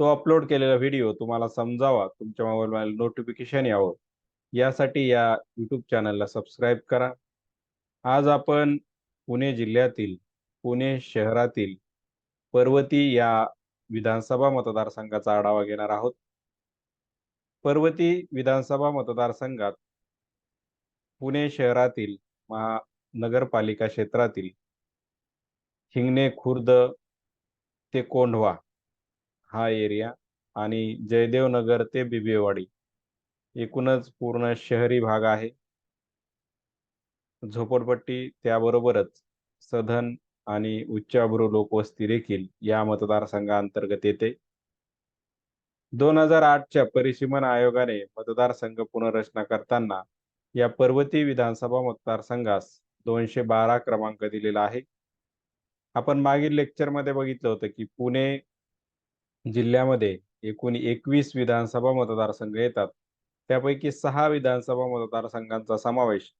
तो अपलोड केलेला व्हिडिओ तुम्हाला समजावा तुमच्या मोबाईलमध्ये नोटिफिकेशन यावं. यासाठी या यूट्यूब चॅनलला सबस्क्राईब करा. आज आपण पुणे जिल्ह्यातील पुणे शहरातील पर्वती या विधानसभा मतदारसंघाचा आढावा घेणार आहोत. पर्वती विधानसभा मतदारसंघात पुणे शहरातील महानगरपालिका क्षेत्रातील हिंगणे खुर्द ते कोंढवा हा एरिया आणि जयदेव नगर ते बिबेवाडी. एकूणच पूर्ण शहरी भाग आहे. झोपडपट्टी त्याबरोबरच सधन आणि उच्चाभ्रू लोकवस्ती देखील या मतदारसंघाअंतर्गत येते. दोन हजार आठच्या परिसीमन आयोगाने मतदारसंघ पुनर्रचना करताना या पर्वती विधानसभा मतदारसंघास दोनशे बारा क्रमांक दिलेला आहे. आपण मागील लेक्चरमध्ये बघितलं होतं की पुणे जिल्ह्यामध्ये एकूण एकवीस विधानसभा मतदारसंघ येतात. त्यापैकी सहा विधानसभा मतदारसंघांचा समावेश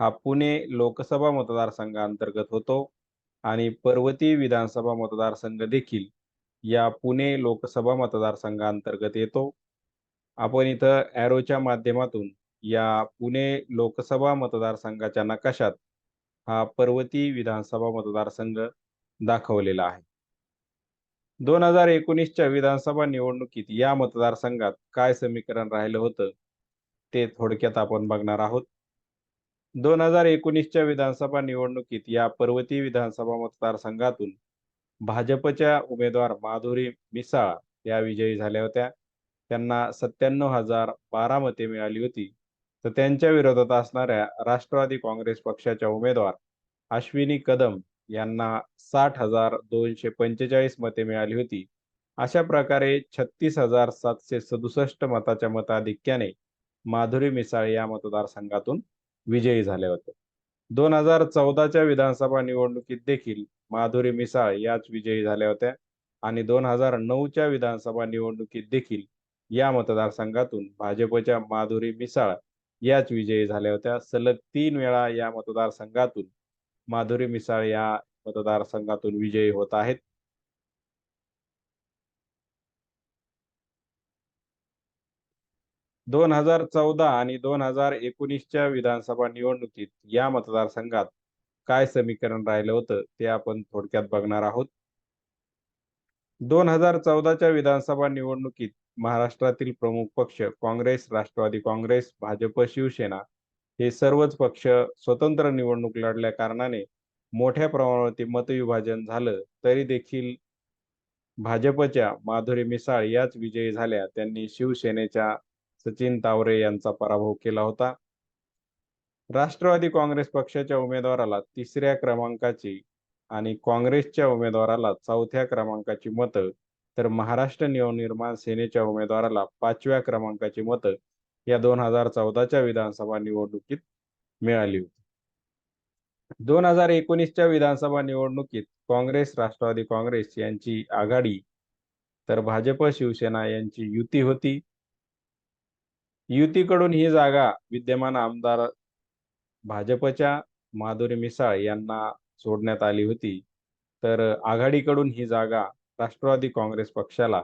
हा पुणे लोकसभा मतदारसंघांतर्गत होतो आणि पर्वती विधानसभा मतदारसंघ देखील या पुणे लोकसभा मतदारसंघांतर्गत येतो. आपण इथं ॲरोच्या माध्यमातून या पुणे लोकसभा मतदारसंघाच्या नकाशात हा पर्वती विधानसभा मतदारसंघ दाखवलेला आहे. दोन हजार एकोणीसच्या विधानसभा निवडणुकीत या मतदारसंघात काय समीकरण राहिलं होतं ते थोडक्यात आपण बघणार आहोत. दोन हजार एकोणीसच्या विधानसभा निवडणुकीत या पर्वती विधानसभा मतदारसंघातून भाजपच्या उमेदवार माधुरी मिसाळ या विजयी झाल्या होत्या. त्यांना सत्त्याण्णव हजार बारा मते मिळाली होती. तर त्यांच्या विरोधात असणाऱ्या राष्ट्रवादी काँग्रेस पक्षाच्या उमेदवार अश्विनी कदम यांना साठ हजार दोनशे पंचेचाळीस मते मिळाली होती. अशा प्रकारे छत्तीस हजार सातशे सदुसष्ट मताच्या मताधिक्याने माधुरी मिसाळ या मतदारसंघातून विजयी झाले होते. दोन हजार चौदाच्या विधानसभा निवडणुकीत देखील माधुरी मिसाळ याच विजयी झाल्या होत्या आणि दोन हजार नऊच्या विधानसभा निवडणुकीत देखील या मतदारसंघातून भाजपच्या माधुरी मिसाळ याच विजयी झाल्या होत्या. सलग तीन वेळा या मतदारसंघातून माधुरी मिसाळ या मतदारसंघातून विजयी होत आहेत. दोन हजार चौदा आणि दोन हजार एकोणीसच्या विधानसभा निवडणुकीत या मतदारसंघात काय समीकरण राहिलं होतं ते आपण थोडक्यात बघणार आहोत. दोन हजार चौदाच्या विधानसभा निवडणुकीत महाराष्ट्रातील प्रमुख पक्ष काँग्रेस राष्ट्रवादी काँग्रेस भाजप शिवसेना हे सर्वच पक्ष स्वतंत्र निवडणूक लढल्या कारणाने मोठ्या प्रमाणावरती मतविभाजन झालं तरी देखील भाजपच्या माधुरी मिसाळ याच विजयी झाल्या. त्यांनी शिवसेनेच्या सचिन तावरे यांचा पराभव केला होता. राष्ट्रवादी काँग्रेस पक्षाच्या उमेदवाराला तिसऱ्या क्रमांकाची आणि काँग्रेसच्या उमेदवाराला चौथ्या क्रमांकाची मतं तर महाराष्ट्र नवनिर्माण सेनेच्या उमेदवाराला पाचव्या क्रमांकाची मतं या दोन हजार चौदाच्या विधानसभा निवडणुकीत मिळाली होती. दोन हजार एकोणीसच्या विधानसभा निवडणुकीत काँग्रेस राष्ट्रवादी काँग्रेस यांची आघाडी तर भाजप शिवसेना यांची युती होती. युतीकडून ही जागा विद्यमान आमदार भाजपच्या माधुरी मिसाळ यांना सोडण्यात आली होती. तर आघाडीकडून ही जागा राष्ट्रवादी काँग्रेस पक्षाला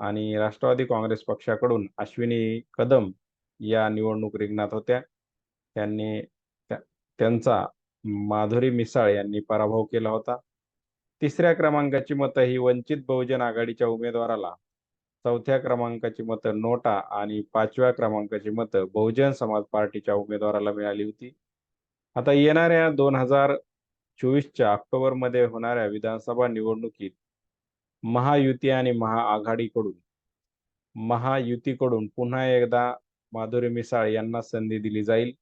आणि राष्ट्रवादी काँग्रेस पक्षाकडून अश्विनी कदम या निवडणूक रिंगणात होत्या. त्यांनी त्यांचा माधुरी मिसाळ यांनी पराभव केला होता. तिसऱ्या क्रमांकाची मतं ही वंचित बहुजन आघाडीच्या उमेदवाराला. चौथ्या क्रमांकाची मतं नोटा आणि पाचव्या क्रमांकाची मतं बहुजन समाज पार्टीच्या उमेदवाराला मिळाली होती. आता येणाऱ्या दोन हजार चोवीसच्या ऑक्टोबरमध्ये होणाऱ्या विधानसभा निवडणुकीत महायुती आणि महाआघाडीकडून महायुतीकडून पुन्हा एकदा माधुरी मिसाळ यांना संधी दिली जाईल.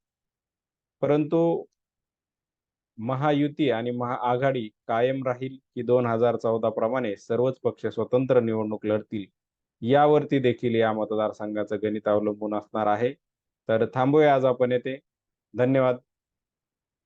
परंतु महायुती आणि महाआघाडी कायम राहील की दोन हजार चौदा प्रमाणे सर्वच पक्ष स्वतंत्र निवडणूक लढतील. यावरती देखील या मतदारसंघाचं गणित अवलंबून असणार आहे. तर थांबूया आज आपण येते धन्यवाद.